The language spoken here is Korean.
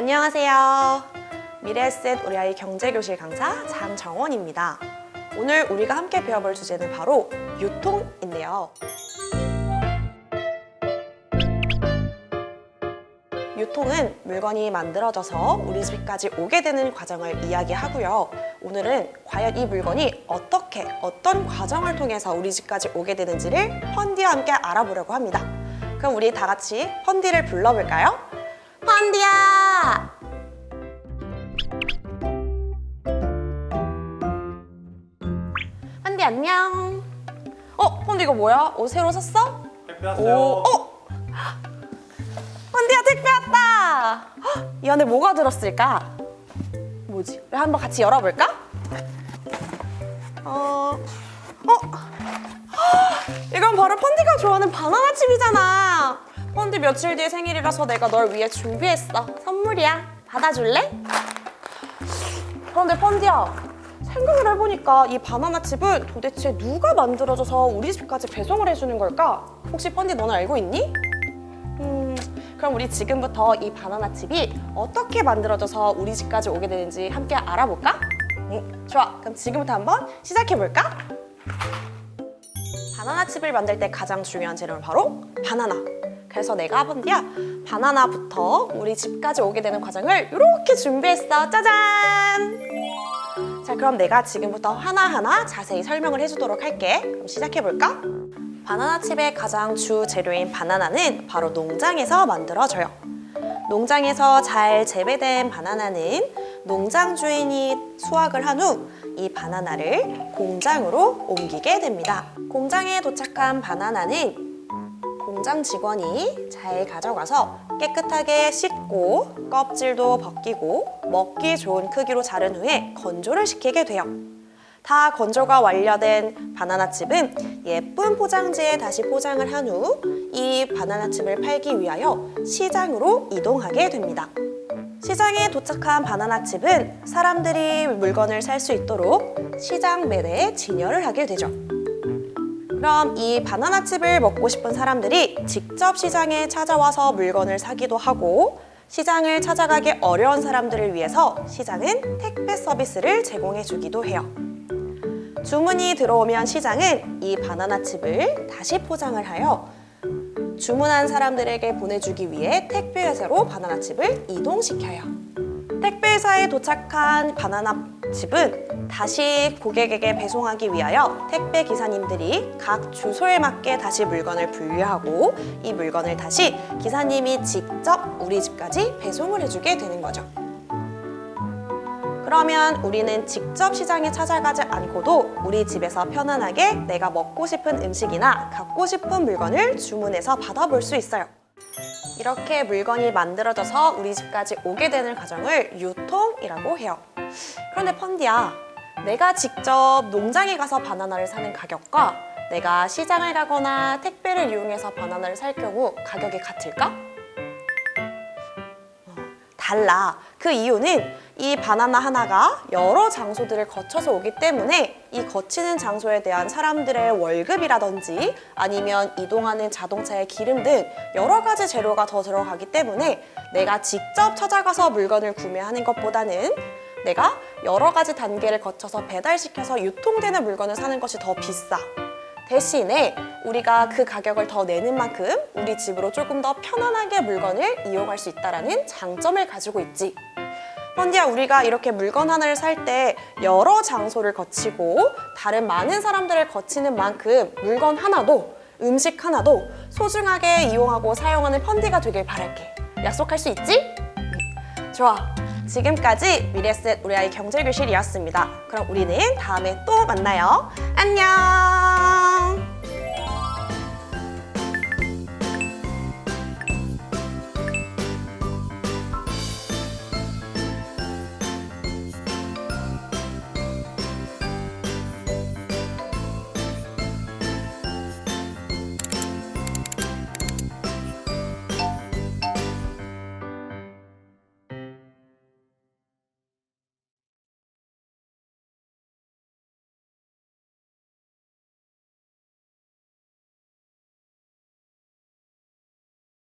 안녕하세요. 미래에셋 우리 아이 경제교실 강사 장정원입니다. 오늘 우리가 함께 배워볼 주제는 바로 유통인데요. 유통은 물건이 만들어져서 우리 집까지 오게 되는 과정을 이야기하고요. 오늘은 과연 이 물건이 어떻게 어떤 과정을 통해서 우리 집까지 오게 되는지를 펀디와 함께 알아보려고 합니다. 그럼 우리 다 같이 펀디를 불러볼까요? 펀디야! 펀디 안녕. 어, 펀디 이거 뭐야? 옷 새로 샀어? 택배 왔어요. 오, 어? 헌디야 택배 왔다. 헉, 이 안에 뭐가 들었을까? 뭐지? 우리 한번 같이 열어볼까? 어, 어? 헉, 이건 바로 펀디가 좋아하는 바나나 칩이잖아. 펀디 며칠 뒤에 생일이라서 내가 널 위해 준비했어. 선물이야. 받아줄래? 그런데 펀디야, 생각을 해보니까 이 바나나 칩은 도대체 누가 만들어져서 우리 집까지 배송을 해주는 걸까? 혹시 펀디 너는 알고 있니? 음, 그럼 우리 지금부터 이 바나나 칩이 어떻게 만들어져서 우리 집까지 오게 되는지 함께 알아볼까? 응, 좋아. 그럼 지금부터 한번 시작해볼까? 바나나 칩을 만들 때 가장 중요한 재료는 바로 바나나. 그래서 내가 펀디야 바나나부터 우리 집까지 오게 되는 과정을 이렇게 준비했어. 짜잔! 자, 그럼 내가 지금부터 하나하나 자세히 설명을 해주도록 할게. 그럼 시작해볼까? 바나나 칩의 가장 주 재료인 바나나는 바로 농장에서 만들어져요. 농장에서 잘 재배된 바나나는 농장 주인이 수확을 한 후 이 바나나를 공장으로 옮기게 됩니다. 공장에 도착한 바나나는 공장 직원이 잘 가져가서 깨끗하게 씻고 껍질도 벗기고 먹기 좋은 크기로 자른 후에 건조를 시키게 돼요. 다 건조가 완료된 바나나칩은 예쁜 포장지에 다시 포장을 한 후 이 바나나칩을 팔기 위하여 시장으로 이동하게 됩니다. 시장에 도착한 바나나칩은 사람들이 물건을 살 수 있도록 시장 매대에 진열을 하게 되죠. 그럼 이 바나나 칩을 먹고 싶은 사람들이 직접 시장에 찾아와서 물건을 사기도 하고 시장을 찾아가기 어려운 사람들을 위해서 시장은 택배 서비스를 제공해 주기도 해요. 주문이 들어오면 시장은 이 바나나 칩을 다시 포장을 하여 주문한 사람들에게 보내주기 위해 택배 회사로 바나나 칩을 이동시켜요. 택배 회사에 도착한 바나나 칩은 다시 고객에게 배송하기 위하여 택배 기사님들이 각 주소에 맞게 다시 물건을 분류하고 이 물건을 다시 기사님이 직접 우리 집까지 배송을 해주게 되는 거죠. 그러면 우리는 직접 시장에 찾아가지 않고도 우리 집에서 편안하게 내가 먹고 싶은 음식이나 갖고 싶은 물건을 주문해서 받아볼 수 있어요. 이렇게 물건이 만들어져서 우리 집까지 오게 되는 과정을 유통이라고 해요. 그런데 펀디야, 내가 직접 농장에 가서 바나나를 사는 가격과 내가 시장을 가거나 택배를 이용해서 바나나를 살 경우 가격이 같을까? 어, 달라. 그 이유는 이 바나나 하나가 여러 장소들을 거쳐서 오기 때문에 이 거치는 장소에 대한 사람들의 월급이라든지 아니면 이동하는 자동차의 기름 등 여러 가지 재료가 더 들어가기 때문에 내가 직접 찾아가서 물건을 구매하는 것보다는 내가 여러 가지 단계를 거쳐서 배달시켜서 유통되는 물건을 사는 것이 더 비싸. 대신에 우리가 그 가격을 더 내는 만큼 우리 집으로 조금 더 편안하게 물건을 이용할 수 있다는 장점을 가지고 있지. 펀디야 우리가 이렇게 물건 하나를 살 때 여러 장소를 거치고 다른 많은 사람들을 거치는 만큼 물건 하나도 음식 하나도 소중하게 이용하고 사용하는 펀디가 되길 바랄게. 약속할 수 있지? 좋아. 지금까지 미래셋 우리 아이 경제교실이었습니다. 그럼 우리는 다음에 또 만나요. 안녕!